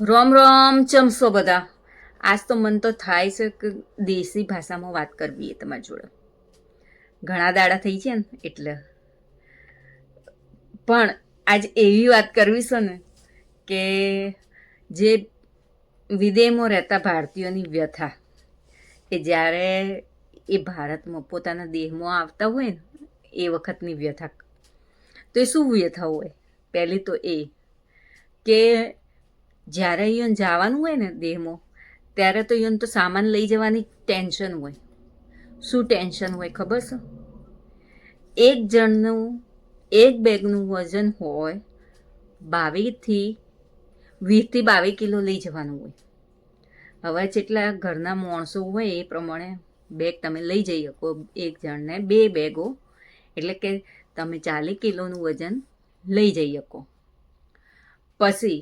રોમ રોમ ચમસો બધા. આજ તો મન તો થાય છે કે દેશી ભાષામાં વાત કરવી એ તમારી જોડે. ઘણા દાડા થઈ છે ને એટલે. પણ આજ એવી વાત કરવી છે ને કે જે વિદેહમાં રહેતા ભારતીયોની વ્યથા એ જ્યારે એ ભારતમાં પોતાના દેહમાં આવતા હોય ને એ વખતની વ્યથા. તો એ શું વ્યથા હોય? પહેલી તો એ કે જ્યારે યન જવાનું હોય ને દેહમાં, ત્યારે તો યન તો સામાન લઈ જવાની ટેન્શન હોય. શું ટેન્શન હોય ખબર છે? એક જણનું, એક બેગનું વજન હોય બાવીસથી વીસથી બાવીસ કિલો લઈ જવાનું હોય. હવે જેટલા ઘરના માણસો હોય એ પ્રમાણે બેગ તમે લઈ જઈ શકો. એક જણને બે બેગો, એટલે કે તમે ચાલીસ કિલોનું વજન લઈ જઈ શકો. પછી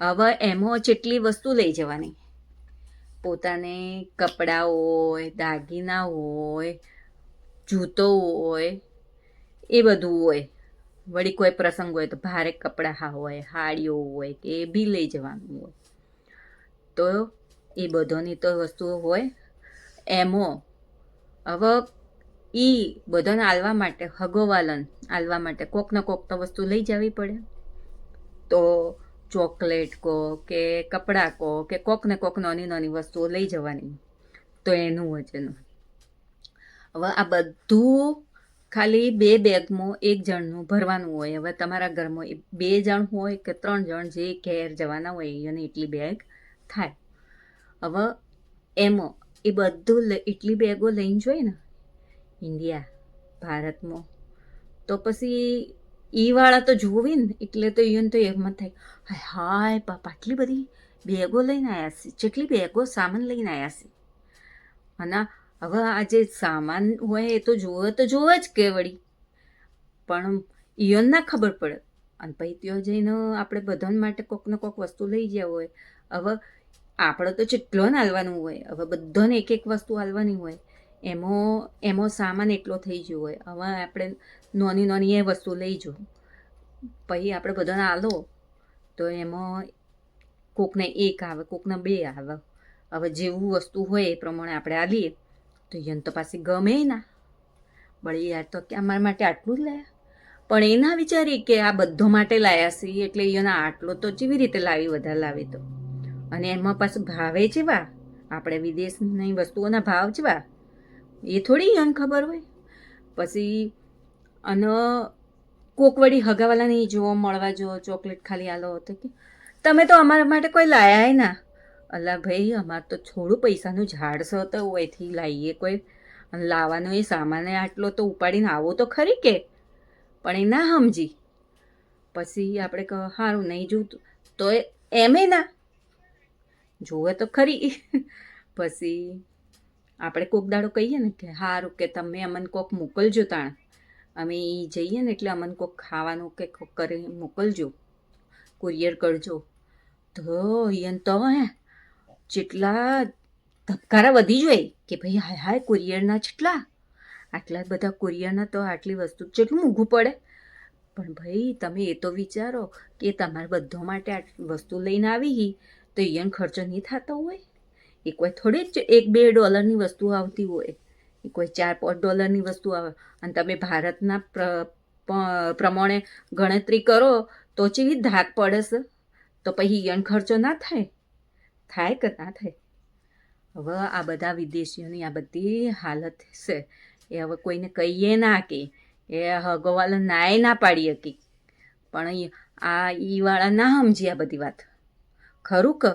હવે એમાં જેટલી વસ્તુ લઈ જવાની. પોતાને કપડાં હોય, દાગીના હોય, જૂતો હોય, એ બધું હોય. વળી કોઈ પ્રસંગ હોય તો ભારે કપડાં હોય, હાડીઓ હોય કે એ બી લઈ જવાનું હોય. તો એ બધાની તો વસ્તુઓ હોય. એમો હવે એ બધાને આલવા માટે હગોવાલન આલવા માટે કોક ને કોક તો વસ્તુ લઈ જવી પડે. તો ચોકલેટ કહો કે કપડાં કહો કે કોક ને કોક નાની નાની વસ્તુઓ લઈ જવાની. તો એનું વજનનું હવે આ બધું ખાલી બે બેગમાં એક જણનું ભરવાનું હોય. હવે તમારા ઘરમાં એ બે જણ હોય કે ત્રણ જણ જે ઘેર જવાના હોય એને એટલી બેગ થાય. હવે એમાં એ બધું એટલી બેગો લઈને જોઈએ ને. ઇન્ડિયા, ભારતમાં. તો પછી ઈ વાળા તો જોવે ને એટલે તો એને તો એમ થાય. હાય હાય આટલી બધી બેગો લઈને આવ્યા છે? જેટલી બેગો સામાન લઈને આવ્યા છે? અને હવે આ જે સામાન હોય એ તો જોવે તો જોવે જ કે વળી પણ ઈયોને ના ખબર પડે. અને પછી ત્યાં જઈને આપણે બધાને માટે કોક ને કોક વસ્તુ લઈ ગયા હોય. હવે આપણે તો જેટલો ને હાલવાનું હોય, હવે બધાને એક એક વસ્તુ હાલવાની હોય. એમાં એમાં સામાન એટલો થઈ ગયો હોય. હવે આપણે નાની નાની એ વસ્તુ લઈ જો. પછી આપણે બધાને આલો, તો એમાં કોકને એક આવે, કોકને બે આવે. હવે જેવું વસ્તુ હોય એ પ્રમાણે આપણે આલીએ. તો એને તો પાછી ગમે ના. બળી યાર તો કે અમારા માટે આટલું જ લાયા. પણ એ ના વિચારી કે આ બધો માટે લાયા છે એટલે એને આટલો તો કેવી રીતે લાવી વધારે લાવી તો? અને એમાં પાછું ભાવે જેવા? આપણે વિદેશની વસ્તુઓના ભાવ જેવા? એ થોડી એને ખબર હોય. પછી અને કોક વળી હગાવાલા નહીં જોવા મળવા જો, ચોકલેટ ખાલી આલો હતો કે, તમે તો અમારા માટે કોઈ લાયા ના. અલા ભાઈ, અમારે તો થોડું પૈસાનું ઝાડ છે તો ઓયથી લાવીએ કોઈ. અને લાવવાનો એ સામાન આટલો તો ઉપાડીને આવો તો ખરી કે? પણ એ ના સમજી. પછી આપણે કહો સારું નહીં જોતું તો એમે ના. જોવે તો ખરી. પછી આપણે કોક દાડો કહીએ ને કે સારું કે તમે અમને કોક મોકલજો તાણ. અમે એ જઈએ ને એટલે અમને કોઈક ખાવાનું કે કોક કરી મોકલજો, કુરિયર કરજો. તો એને તો હે, જેટલા ધબકારા વધી જોઈએ કે ભાઈ હાય હાય કુરિયરના જેટલા, આટલા બધા કુરિયરના તો આટલી વસ્તુ જેટલું મોંઘું પડે. પણ ભાઈ તમે એ તો વિચારો કે તમારે બધો માટે આ વસ્તુ લઈને આવી તો એને ખર્ચો નહીં થતો હોય. એક વાર થોડી જ, એક બે ડોલરની વસ્તુ આવતી હોય. કોઈ ચાર પાંચ ડોલરની વસ્તુ આવે. અને તમે ભારતના પ્રમાણે ગણતરી કરો તો ચેવી ધાક પડે છે? તો પછી યન ખર્ચો ના થાય? થાય કે ના થાય? હવે આ બધા વિદેશીઓની આ બધી હાલત છે. એ હવે કોઈને કહીએ ના કે, એ હગોવાલ નાય ના પાડી શકી પણ આ ઈવાળા ના સમજી આ બધી વાત. ખરું કે?